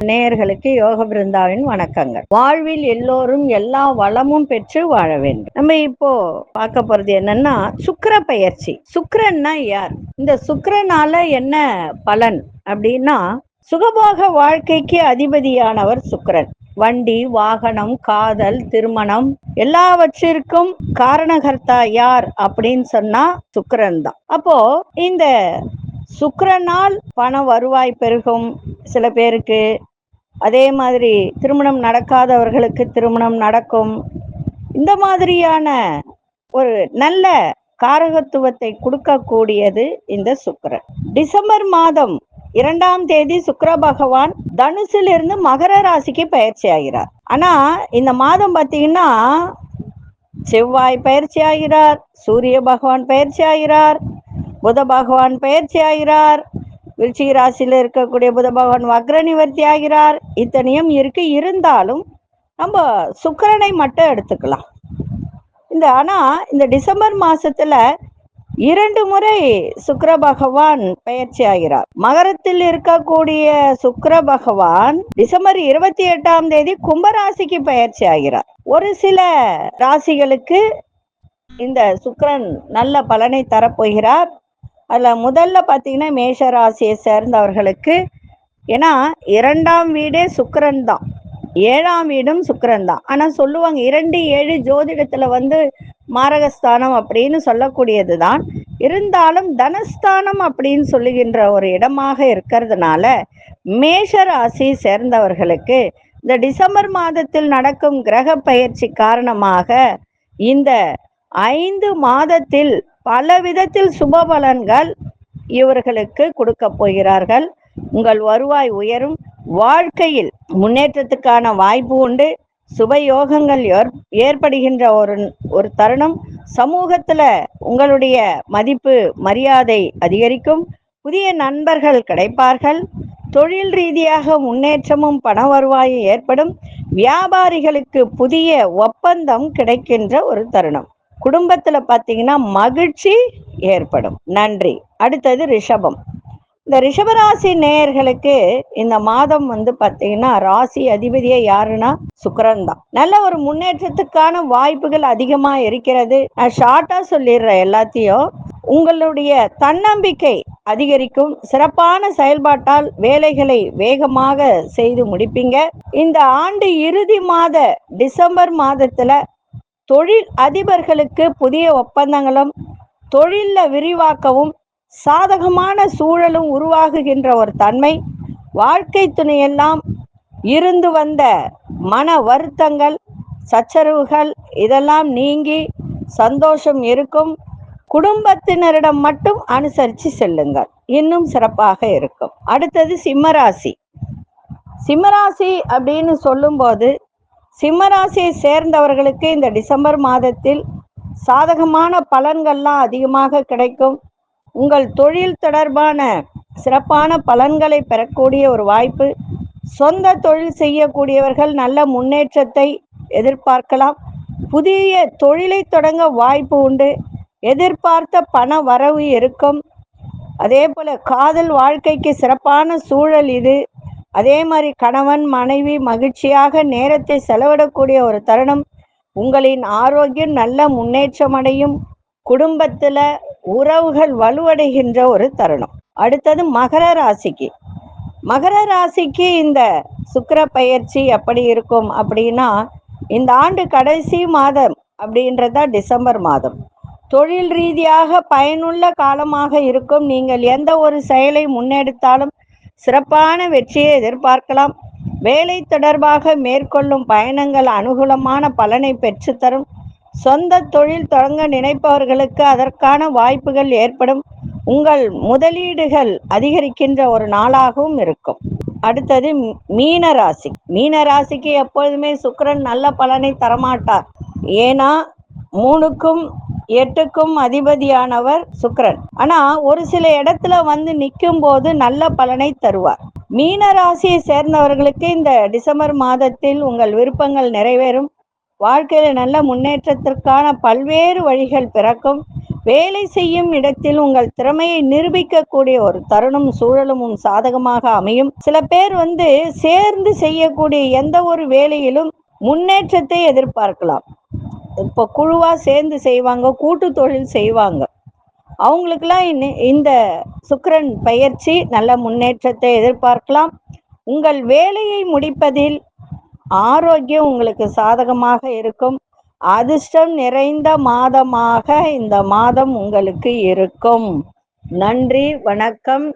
நேயர்களுக்கு யோக பிருந்தாவின் வணக்கங்கள். வாழ்வில் எல்லோரும் எல்லா வளமும் பெற்று வாழ வேண்டும். நம்ம இப்போ பார்க்க போறது என்னன்னா சுக்கர பயிற்சி. சுக்கரன்னா யார்? இந்த சுக்கரனால என்ன பலன் அப்படின்னா சுகபோக வாழ்க்கைக்கு அதிபதியானவர் சுக்கரன். வண்டி வாகனம் காதல் திருமணம் எல்லாவற்றிற்கும் காரணகர்த்தா யார் அப்படின்னு சொன்னா சுக்கரன் தான். அப்போ இந்த சுக்கரனால் பண வருவாய் பெருகும் சில பேருக்கு. அதே மாதிரி திருமணம் நடக்காதவர்களுக்கு திருமணம் நடக்கும். இந்த மாதிரியான ஒரு நல்ல காரகத்துவத்தை கொடுக்கக்கூடியது இந்த சுக்கரன். டிசம்பர் மாதம் இரண்டாம் தேதி சுக்கர பகவான் தனுசிலிருந்து மகர ராசிக்கு பயிற்சி ஆகிறார் ஆனா இந்த மாதம் பாத்தீங்கன்னா செவ்வாய் பயிற்சி ஆகிறார் சூரிய பகவான் பயிற்சி ஆகிறார் புத பகவான் பயிற்சி ஆகிறார் விருச்சிக ராசியில இருக்கக்கூடிய புத பகவான் வக்ர நிவர்த்தி ஆகிறார். இத்தனையும் இருக்கு. இருந்தாலும் நம்ம சுக்கரனை மட்டும் எடுத்துக்கலாம். இந்த ஆனா இந்த டிசம்பர் மாசத்துல இரண்டு முறை சுக்கர பகவான் பயிற்சி ஆகிறார். மகரத்தில் இருக்கக்கூடிய சுக்கர பகவான் டிசம்பர் இருபத்தி எட்டாம் தேதி கும்பராசிக்கு பயிற்சி ஆகிறார். ஒரு சில ராசிகளுக்கு இந்த சுக்கரன் நல்ல பலனை தரப்போகிறார். அதுல முதல்ல பாத்தீங்கன்னா மேஷ ராசியை சேர்ந்தவர்களுக்கு ஏன்னா இரண்டாம் வீடே சுக்கரன் தான். ஏழாம் இடம் சுக்கரன் தான் ஆனா சொல்லுவாங்க இரண்டு ஏழு ஜோதிடத்துல வந்து மாரகஸ்தானம் அப்படின்னு சொல்லக்கூடியது தான் இருந்தாலும் தனஸ்தானம் அப்படின்னு சொல்லுகின்ற ஒரு இடமாக இருக்கிறதுனால மேஷ ராசி சேர்ந்தவர்களுக்கு இந்த டிசம்பர் மாதத்தில் நடக்கும் கிரக பயிற்சி காரணமாக இந்த ஐந்து மாதத்தில் பல விதத்தில் சுப பலன்கள் இவர்களுக்கு கொடுக்க போகிறார்கள். உங்கள் வருவாய் உயரும். வாழ்க்கையில் முன்னேற்றத்துக்கான வாய்ப்பு உண்டு. சுபயோகங்கள் ஏற்படுகின்ற ஒரு ஒரு தருணம். சமூகத்துல உங்களுடைய மதிப்பு மரியாதை அதிகரிக்கும். புதிய நண்பர்கள் கிடைப்பார்கள். தொழில் ரீதியாக முன்னேற்றமும் பண வருவாயும் ஏற்படும். வியாபாரிகளுக்கு புதிய ஒப்பந்தம் கிடைக்கின்ற ஒரு தருணம். குடும்பத்துல பாத்தீங்கன்னா மகிழ்ச்சி ஏற்படும். நன்றி. அடுத்தது ரிஷபம். இந்த ரிஷபராசி நேயர்களுக்கு இந்த மாதம் வந்து பாத்தீங்கன்னா ராசி அதிபதியே யாருன்னா சுக்கரன் தான். நல்ல ஒரு முன்னேற்றத்துக்கான வாய்ப்புகள் அதிகமா இருக்கிறது. நான் ஷார்ட்டா சொல்லிடுறேன் எல்லாத்தையும். உங்களுடைய தன்னம்பிக்கை அதிகரிக்கும். சிறப்பான செயல்பாட்டால் வேலைகளை வேகமாக செய்து முடிப்பீங்க. இந்த ஆண்டு இறுதி மாத டிசம்பர் மாதத்துல தொழில் அதிபர்களுக்கு புதிய ஒப்பந்தங்களும் தொழில விரிவாக்கவும் சாதகமான சூழலும் உருவாகுகின்ற ஒரு தன்மை. வாழ்க்கை துணையெல்லாம் இருந்து வந்த மன வருத்தங்கள் சச்சரவுகள் இதெல்லாம் நீங்கி சந்தோஷம் இருக்கும். குடும்பத்தினரிடம் மட்டும் அனுசரித்து செல்லுங்கள். இன்னும் சிறப்பாக இருக்கும். அடுத்தது சிம்மராசி. சிம்மராசி அப்படின்னு சொல்லும்போது சிம்மராசியை சேர்ந்தவர்களுக்கு இந்த டிசம்பர் மாதத்தில் சாதகமான பலன்கள்லாம் அதிகமாக கிடைக்கும். உங்கள் தொழில் தொடர்பான சிறப்பான பலன்களை பெறக்கூடிய ஒரு வாய்ப்பு சொந்த தொழில் செய்யக்கூடியவர்கள் நல்ல முன்னேற்றத்தை எதிர்பார்க்கலாம். புதிய தொழிலை தொடங்க வாய்ப்பு உண்டு. எதிர்பார்த்த பண வரவு இருக்கும். அதே போல காதல் வாழ்க்கைக்கு சிறப்பான சூழல் இது. அதே மாதிரி கணவன் மனைவி மகிழ்ச்சியாக நேரத்தை செலவிடக்கூடிய ஒரு தருணம். உங்களின் ஆரோக்கியம் நல்ல முன்னேற்றம் அடையும். குடும்பத்தில் உறவுகள் வலுவடைகின்ற ஒரு தருணம். அடுத்தது மகர ராசிக்கு. மகர ராசிக்கு இந்த சுக்கர பயிற்சி எப்படி இருக்கும் அப்படின்னா இந்த ஆண்டு கடைசி மாதம் அப்படின்றதா டிசம்பர் மாதம். தொழில் ரீதியாக பயனுள்ள காலமாக இருக்கும். நீங்கள் எந்த ஒரு செயலை முன்னெடுத்தாலும் சிறப்பான வெற்றியை எதிர்பார்க்கலாம். வேலை தொடர்பாக மேற்கொள்ளும் பயணங்கள் அனுகூலமான பலனை பெற்றுத்தரும். சொந்த தொழில் தொடங்க நினைப்பவர்களுக்கு அதற்கான வாய்ப்புகள் ஏற்படும். உங்கள் முதலீடுகள் அதிகரிக்கின்ற ஒரு நாளாகவும் இருக்கும். அடுத்தது மீன ராசி மீன ராசிக்கு எப்பொழுதுமே சுக்கரன் நல்ல பலனை தரமாட்டார். ஏன்னா மூணுக்கும் எட்டுக்கும் அதிபதியானவர் சுக்கரன். ஆனா ஒரு சில இடத்துல வந்து நிற்கும் போது நல்ல பலனை தருவார். மீன ராசியை சேர்ந்தவர்களுக்கு இந்த டிசம்பர் மாதத்தில் உங்கள் விருப்பங்கள் நிறைவேறும். வாழ்க்கையில நல்ல முன்னேற்றத்திற்கான பல்வேறு வழிகள் பிறக்கும். வேலை செய்யும் இடத்தில் உங்கள் திறமையை நிரூபிக்கக்கூடிய ஒரு தருணம் சூழலும் சாதகமாக அமையும். சில பேர் வந்து சேர்ந்து செய்யக்கூடிய எந்த ஒரு வேலையிலும் முன்னேற்றத்தை எதிர்பார்க்கலாம். இப்போ குழுவா சேர்ந்து செய்வாங்க கூட்டு தொழில் செய்வாங்க. அவங்களுக்கெல்லாம் இந்த சுக்கரன் பயிற்சி நல்ல முன்னேற்றத்தை எதிர்பார்க்கலாம். உங்கள் வேலையை முடிப்பதில் ஆரோக்கியம் உங்களுக்கு சாதகமாக இருக்கும். அதிர்ஷ்டம் நிறைந்த மாதமாக இந்த மாதம் உங்களுக்கு இருக்கும். நன்றி வணக்கம்.